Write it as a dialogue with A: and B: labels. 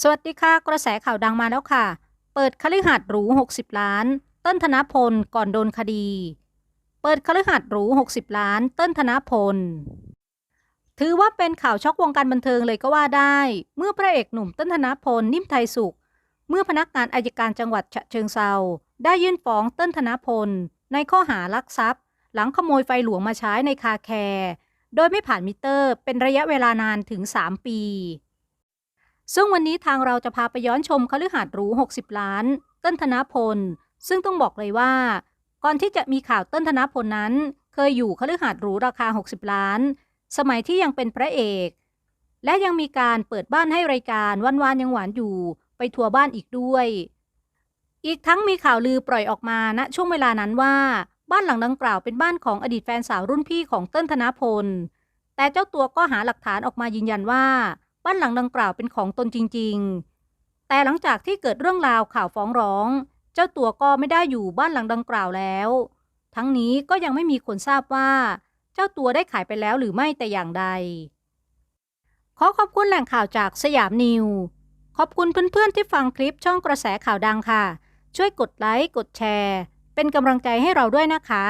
A: สวัสดีค่ะ กระแสข่าวดังมาแล้วค่ะ เปิดคฤหาสน์หรู 60 ล้าน เต้นธนพลก่อนโดนคดี เปิดคฤหาสน์หรู 60 ล้าน เต้นธนพล ถือว่าเป็นข่าวช็อกวงการบันเทิงเลยก็ว่าได้ เมื่อพระเอกหนุ่มเต้นธนพลนิ่มไทยสุข เมื่อพนักงานอายการจังหวัดฉะเชิงเซาได้ยื่นฟ้องเต้นธนพล ในข้อหาลักทรัพย์ หลังขโมยไฟหลวงมาใช้ในคาแคร์โดยไม่ผ่านมิเตอร์ เป็นระยะเวลานานถึง 3 ปี ซึ่งวันนี้ทางเราจะพาไปย้อนชมคฤหาสน์หรู 60 ล้าน เต้นธนพล ซึ่งต้องบอกเลยว่า ก่อนที่จะมีข่าวเต้นธนพลนั้น เคยอยู่คฤหาสน์หรูราคา 60 ล้าน สมัยที่ยังเป็นพระเอก และยังมีการเปิดบ้านให้รายการวันวานยังหวานอยู่ ไปทัวร์บ้านอีกด้วย อีกทั้งมีข่าวลือปล่อยออกมาณช่วงเวลานั้นว่า บ้านหลังดังกล่าวเป็นบ้านของอดีตแฟนสาวรุ่นพี่ของเต้นธนพล แต่เจ้าตัวก็หาหลักฐานออกมายืนยันว่า บ้านหลังดังกล่าวเป็นของตนจริง ๆ แต่หลังจากที่เกิดเรื่องราวข่าวฟ้องร้อง เจ้าตัวก็ไม่ได้อยู่บ้านหลังดังกล่าวแล้ว ทั้งนี้ก็ยังไม่มีคนทราบว่า เจ้าตัวได้ขายไปแล้วหรือไม่แต่อย่างใด ขอขอบคุณแหล่งข่าวจากสยามนิว ขอบคุณเพื่อนๆที่ฟังคลิปช่องกระแสข่าวดังค่ะ ช่วยกดไลค์กดแชร์ เป็นกำลังใจให้เราด้วยนะคะ